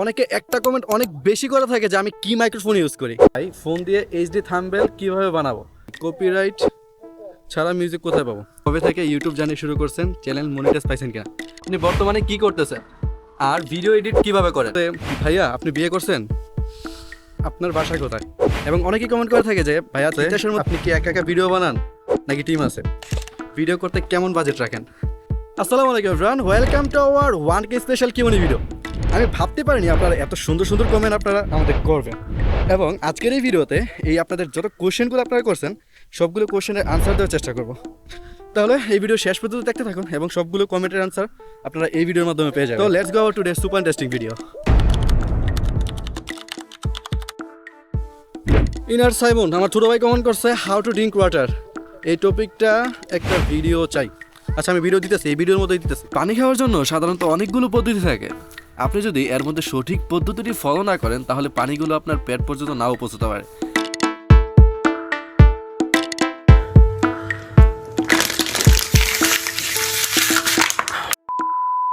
অনেকে একটা কমেন্ট অনেক বেশি করে থাকে যে আমি কি মাইক্রোফোন ইউজ করি। ভাই ফোন দিয়ে এইচডি থাম্বেল কীভাবে বানাবো? কপিরাইট ছাড়া মিউজিক কোথায় পাবো? কবে থেকে ইউটিউব জানি শুরু করছেন? চ্যানেল মনিটাইজ পাইছেন কিনা? আপনি বর্তমানে কি করতেছেন? আর ভিডিও এডিট কীভাবে করেন? ভাইয়া আপনি বিয়ে করছেন? আপনার বাসা কোথায়? এবং অনেকেই কমেন্ট করে থাকে যে ভাইয়া মধ্যে আপনি কি একা একা ভিডিও বানান? নাকি টিম আছে? ভিডিও করতে কেমন বাজেট রাখেন? আসসালামু আলাইকুম run welcome to our one K special কিমনি video আমি ভাবতে পারিনি আপনারা এত সুন্দর সুন্দর কমেন্ট আপনারা আমাদের করবেন। এবং আজকের এই ভিডিওতে এই আপনাদের যত কোশ্চেনগুলো আপনারা করছেন, সবগুলো কোশ্চেনের আনসার দেওয়ার চেষ্টা করব। তাহলে এই ভিডিও শেষ পর্যন্ত দেখতে থাকুন এবং সবগুলো কমেন্টের আনসার আপনারা এই ভিডিওর মাধ্যমে পেয়ে যাবেন। তো let's go today super interesting video inner Simon, আমার ছোটো ভাই কমেন্ট করছে হাউ টু ড্রিঙ্ক ওয়াটার এই টপিকটা একটা ভিডিও চাই। আচ্ছা আমি ভিডিও দিতেছি, এই ভিডিওর মধ্যেই দিতেছি। পানি খাওয়ার জন্য সাধারণত অনেকগুলো পদ্ধতি থাকে। আপনি যদি এর মধ্যে সঠিক পদ্ধতিটি ফলো না করেন, তাহলে পানিগুলো আপনার পেট পর্যন্ত নাও পৌঁছতে পারে।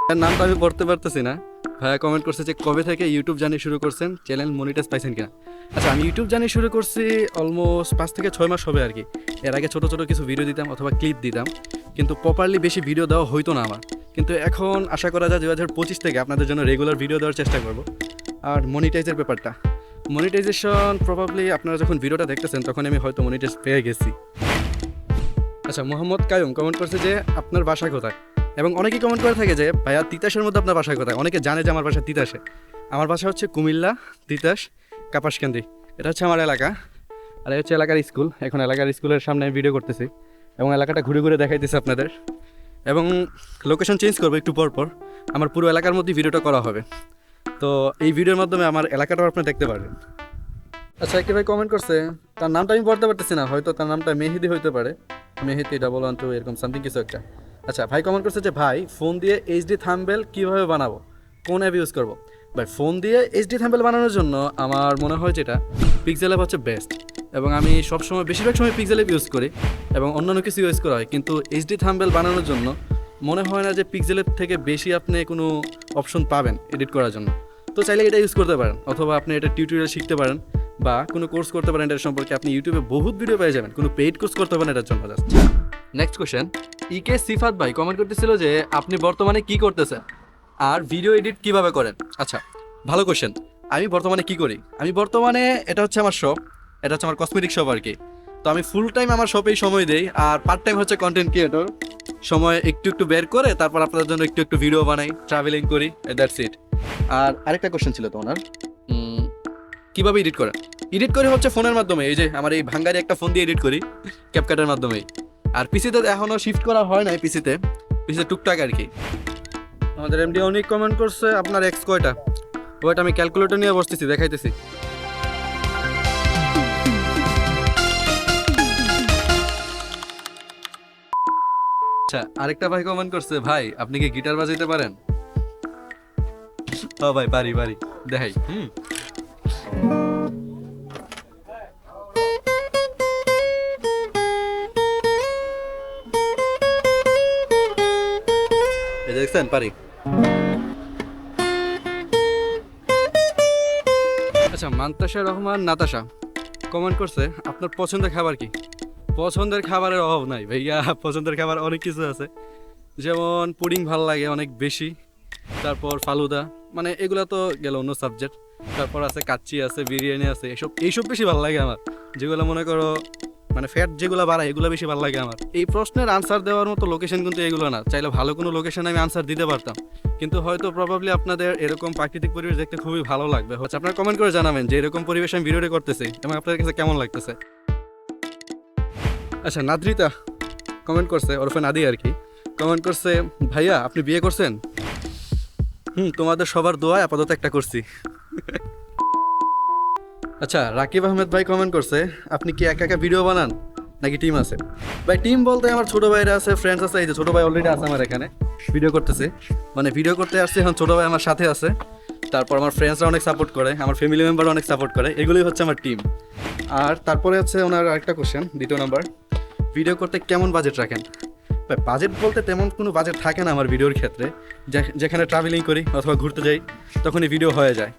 তার নামটা আমি পড়তে পারতেছি না। ভাইয়া কমেন্ট করছে যে কবে থেকে ইউটিউব জানি শুরু করছেন? চ্যানেল মনিটাইজ পাইছেন কিনা? আচ্ছা আমি ইউটিউব জানি শুরু করছি অলমোস্ট পাঁচ থেকে ছয় মাস হবে আর কি। এর আগে ছোটো ছোটো কিছু ভিডিও দিতাম অথবা ক্লিপ দিতাম। কিন্তু প্রপারলি বেশি ভিডিও দেওয়া হইতো না আমার। কিন্তু এখন আশা করা যায় দু হাজার পঁচিশ থেকে আপনাদের জন্য রেগুলার ভিডিও দেওয়ার চেষ্টা করব। আর মনিটাইজের ব্যাপারটা। মনিটাইজেশন প্রবাবলি আপনারা যখন ভিডিওটা দেখতেছেন, তখন আমি হয়তো মনিটাইজ পেয়ে গেছি। আচ্ছা মোহাম্মদ কায়ুম কমেন্ট করছে যে, আপনার বাসা কোথায়? এবং অনেকেই কমেন্ট করে থাকে যে, ভাইয়া, তিতাসের মধ্যে আপনার বাসা কোথায়? অনেকে জানে যে, আমার বাসা তিতাসে। আমার বাসা হচ্ছে কুমিল্লা, তিতাস, কাপাসকান্দি। এটা হচ্ছে আমার এলাকা। আর এই হচ্ছে এলাকার স্কুল। এখন এলাকার স্কুলের সামনে আমি ভিডিও করতেছি। এবং এলাকাটা ঘুরে ঘুরে দেখাইতেছি আপনাদের। এবং লোকেশন চেঞ্জ করব একটু পর পর। আমার পুরো এলাকার মধ্যে ভিডিওটা করা হবে। তো এই ভিডিওর মাধ্যমে আমার এলাকাটাও আপনি দেখতে পারবেন। আচ্ছা একে ভাই কমেন্ট করছে, তার নামটা আমি পড়তে পারতেছি না, হয়তো তার নামটা মেহেদি হইতে পারে। মেহেদি ডাবল ওয়ান টু এরকম সামথিং কিছু একটা। আচ্ছা ভাই কমেন্ট করছে যে, ভাই ফোন দিয়ে এইচডি থাম্বেল কীভাবে বানাবো? কোন অ্যাপ ইউজ করব? ভাই ফোন দিয়ে এইচডি থাম্বেল বানানোর জন্য আমার মনে হয় যেটা পিক্সেল অ্যাপ হচ্ছে বেস্ট এবং আমি সবসময় বেশিরভাগ সময় পিক্সেল অ্যাপ ইউজ করি এবং অন্যান্য কিছু ইউজ করা হয়। কিন্তু এইচডি থাম্বেল বানানোর জন্য মনে হয় না যে পিক্সেলের থেকে বেশি আপনি কোনো অপশন পাবেন এডিট করার জন্য। তো চাইলে এটা ইউজ করতে পারেন অথবা আপনি এটা টিউটোরিয়াল শিখতে পারেন বা কোনো কোর্স করতে পারেন এটার সম্পর্কে। আপনি ইউটিউবে বহুত ভিডিও পেয়ে যাবেন, কোনো পেইড কোর্স করতে পারেন এটার জন্য জাস্ট নেক্সট কোশ্চেন ইকে সিফাত ভাই কমেন্ট করতেছিল যে আপনি বর্তমানে কি করতেছেন? আর ভিডিও এডিট কীভাবে করেন? আচ্ছা ভালো কোশ্চেন আমি বর্তমানে কি করি? আমি বর্তমানে এটা হচ্ছে আমার শপ এটা হচ্ছে আমার কসমেটিক শপ আর কি। তো আমি ফুল টাইম আমার শপেই সময় দেই আর পার্ট টাইম হচ্ছে কন্টেন্ট ক্রিয়েটর সময় একটু একটু বের করে তারপর আপনাদের জন্য একটু একটু ভিডিও বানাই ট্রাভেলিং করি দ্যাটস ইট আর আরেকটা কোশ্চেন ছিল তো ওনার উম, কীভাবে এডিট করেন এডিট করি হচ্ছে ফোনের মাধ্যমে এই যে আমার এই ভাঙ্গারি একটা ফোন দিয়ে এডিট করি ক্যাপকাটের মাধ্যমেই। আর পিসিতে এখনও শিফট করা হয় নাই পিসিতে পিসিতে টুকটাক আর কি। আমাদের এমডি অনেক কমেন্ট করছে আপনার এক্স কয়টা? ওইটা আমি ক্যালকুলেটর নিয়ে বসতেছি দেখাইতেছি। আচ্ছা আরেকটা ভাই কমেন্ট করছে, ভাই, আপনি কি গিটার বাজাইতে পারেন? ও ভাই পারি পারি দেখাই, হুম। দেখছেন পারি আচ্ছা মান্তাসা রহমান, নাতাশা কমেন্ট করছে, আপনার পছন্দের খাবার কি? পছন্দের খাবারের অভাব নাই, ভাইয়া। পছন্দের খাবার অনেক কিছু আছে। যেমন পুডিং ভালো লাগে অনেক বেশি। তারপর ফালুদা। মানে এগুলো তো গেল অন্য সাবজেক্ট তারপর আছে কাচ্চি আছে, বিরিয়ানি আছে এইসব এইসব বেশি ভালো লাগে আমার। যেগুলো মনে করো মানে ফ্যাট যেগুলো বাড়ায়, এগুলো বেশি ভালো লাগে আমার। এই প্রশ্নের আনসার দেওয়ার মতো লোকেশন কিন্তু এগুলো না। চাইলে ভালো কোনো লোকেশনে আমি আনসার দিতে পারতাম। কিন্তু হয়তো প্রবাবলি আপনাদের এরকম প্রাকৃতিক পরিবেশ দেখতে খুবই ভালো লাগবে। হচ্ছে আপনারা কমেন্ট করে জানাবেন যে এরকম পরিবেশ আমি ভিডিওটি করতেছি এবং আপনাদের কাছে কেমন লাগতেছে। আচ্ছা নাদ্রিতা কমেন্ট করছে, ওরফে নাদি আর কি। কমেন্ট করছে, ভাইয়া, আপনি বিয়ে করছেন? হুম, তোমাদের সবার দোয়ায় আপাতত একটা করছি। আচ্ছা রাকিব আহমেদ ভাই কমেন্ট করছে, আপনি কি একা একা ভিডিও বানান? নাকি টিম আছে? ভাই টিম বলতে আমার ছোট ভাইরা আছে ফ্রেন্ডস আছে, এই যে ছোট ভাই অলরেডি আছে আমার এখানে ভিডিও করতেছে। মানে ভিডিও করতে আসছে, এখন ছোট ভাই আমার সাথে আছে। তারপর আমার ফ্রেন্ডসরা অনেক সাপোর্ট করে, আমার ফ্যামিলি মেম্বার অনেক সাপোর্ট করে, এগুলোই হচ্ছে আমার টিম আর তারপরে হচ্ছে ওনার আরেকটা কোশ্চেন দ্বিতীয় নাম্বার ভিডিও করতে কেমন বাজেট রাখেন? বাজেট বলতে তেমন কোনো বাজেট থাকে না আমার ভিডিওর ক্ষেত্রে। যেখানে ট্রাভেলিং করি অথবা ঘুরতে যাই, তখনই ভিডিও হয়ে যায়।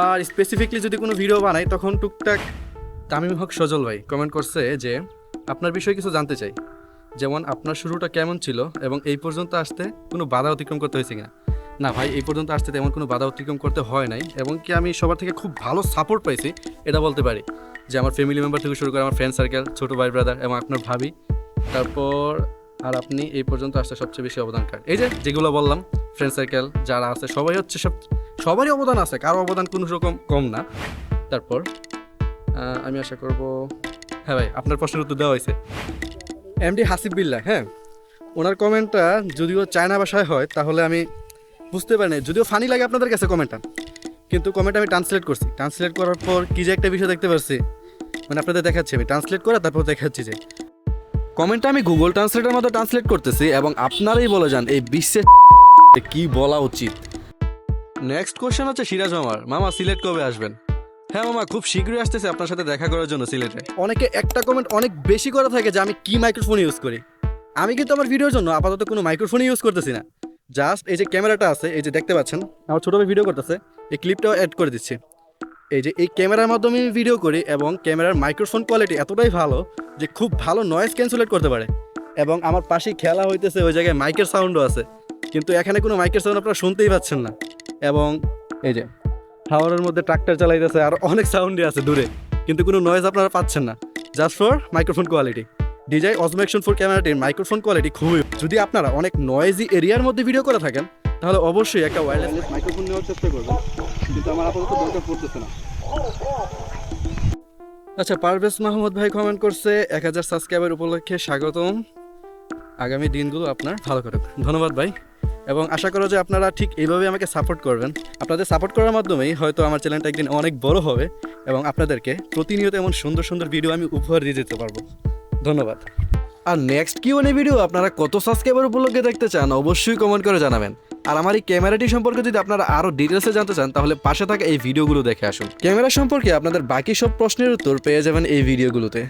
আর স্পেসিফিকলি যদি কোনো ভিডিও বানাই, তখন টুকটাক তামিম হক সজল ভাই কমেন্ট করছে যে, আপনার বিষয়ে কিছু জানতে চাই। যেমন, আপনার শুরুটা কেমন ছিল এবং এই পর্যন্ত আসতে কোনো বাধা অতিক্রম করতে হয়েছে কিনা? না ভাই, এই পর্যন্ত আসতে তেমন কোনো বাধা অতিক্রম করতে হয় নাই এবং কি আমি সবার থেকে খুব ভালো সাপোর্ট পাইছি, এটা বলতে পারি। যে আমার ফ্যামিলি মেম্বার থেকে শুরু করে আমার ফ্রেন্ড সার্কেল ছোটো ভাই ব্রাদার এবং আপনার ভাবি। তারপর আর আপনি এই পর্যন্ত আসতে সবচেয়ে বেশি অবদান কার? এই যে যেগুলো বললাম ফ্রেন্ড সার্কেল যারা আছে, সবাই হচ্ছে সব, সবারই অবদান আছে, কারও অবদান কোনো রকম কম না। তারপর আমি আশা করব হ্যাঁ ভাই, আপনার প্রশ্নের উত্তর দেওয়া হয়েছে। এমডি হাসিব বিল্লা হ্যাঁ? ওনার কমেন্টটা যদিও চায়না ভাষায় হয়, তাহলে আমি বুঝতে পারি না যদিও ফানি লাগে আপনাদের কাছে কমেন্টটা, কিন্তু কমেন্ট আমি ট্রান্সলেট করছি। ট্রান্সলেট করার পর কি যে একটা বিষয় দেখতে পারছি। মানে আপনাদের দেখাচ্ছি আমি ট্রান্সলেট করে তারপর দেখাচ্ছি যে। কমেন্টটা আমি গুগল ট্রান্সলেটের মতো ট্রান্সলেট করতেছি এবং আপনারাই বলে যান এই বিশ্বের কি বলা উচিত। নেক্সট কোয়েশ্চেন হচ্ছে সিরাজ মামার মামা সিলেট কবে আসবেন? হ্যাঁ মামা, খুব শীঘ্রই আসতেছে আপনার সাথে দেখা করার জন্য সিলেটে। অনেকে একটা কমেন্ট অনেক বেশি করে থাকে যে আমি কি মাইক্রোফোন ইউজ করি। আমি কিন্তু আমার ভিডিওর জন্য আপাতত কোনো মাইক্রোফোন ইউজ করতেছি না। জাস্ট এই যে ক্যামেরাটা আছে, এই যে দেখতে পাচ্ছেন, আমার ছোটো ভিডিও করতেছে, এই ক্লিপটাও অ্যাড করে দিচ্ছি। এই যে এই ক্যামেরার মাধ্যমে আমি ভিডিও করি এবং ক্যামেরার মাইক্রোফোন কোয়ালিটি এতটাই ভালো যে খুব ভালো নয়েজ ক্যান্সেলেট করতে পারে। এবং আমার পাশেই খেলা হইতেছে, ওই জায়গায় মাইকের সাউন্ডও আছে। কিন্তু এখানে কোনো মাইকের সাউন্ড আপনারা শুনতেই পাচ্ছেন না। এবং এই যে হাওয়ারের মধ্যে ট্রাক্টর চালাইতেছে, আর অনেক সাউন্ডই আছে দূরে। কিন্তু কোনো নয়েজ আপনারা পাচ্ছেন না। জাস্ট ফর মাইক্রোফোন কোয়ালিটি ডিজাই অজমেকশন ফোর ক্যামেরাটির মাইক্রোফোন কোয়ালিটি খুবই যদি আপনারা অনেক নয়েজি এরিয়ার মধ্যে ভিডিও করে থাকেন, তাহলে অবশ্যই একটা ওয়্যারলেস মাইক্রোফোন নেওয়ার চেষ্টা করবেন। কিন্তু আমার আপাতত দরকার পড়তেছে না। আচ্ছা পারভেজ মাহমুদ ভাই কমেন্ট করছে, এক হাজার সাবস্ক্রাইবার উপলক্ষে স্বাগতম। আগামী দিনগুলো আপনার ভালো করুক ধন্যবাদ ভাই। এবং আশা করো যে আপনারা ঠিক এইভাবে আমাকে সাপোর্ট করবেন। আপনাদের সাপোর্ট করার মাধ্যমেই হয়তো আমার চ্যানেলটা একদিন অনেক বড় হবে এবং আপনাদেরকে প্রতিনিয়ত এমন সুন্দর সুন্দর ভিডিও আমি উপহার দিয়ে যেতে পারব। ধন্যবাদ। আর নেক্সট কি ভিডিও আপনারা কত সাবস্ক্রাইবার উপলক্ষে দেখতে চান, অবশ্যই কমেন্ট করে জানাবেন। আর আমার এই ক্যামেরাটি সম্পর্কে যদি আপনারা আরও ডিটেলসে জানতে চান, তাহলে পাশে থাকা এই ভিডিওগুলো দেখে আসুন। ক্যামেরা সম্পর্কে আপনাদের বাকি সব প্রশ্নের উত্তর পেয়ে যাবেন এই ভিডিওগুলোতে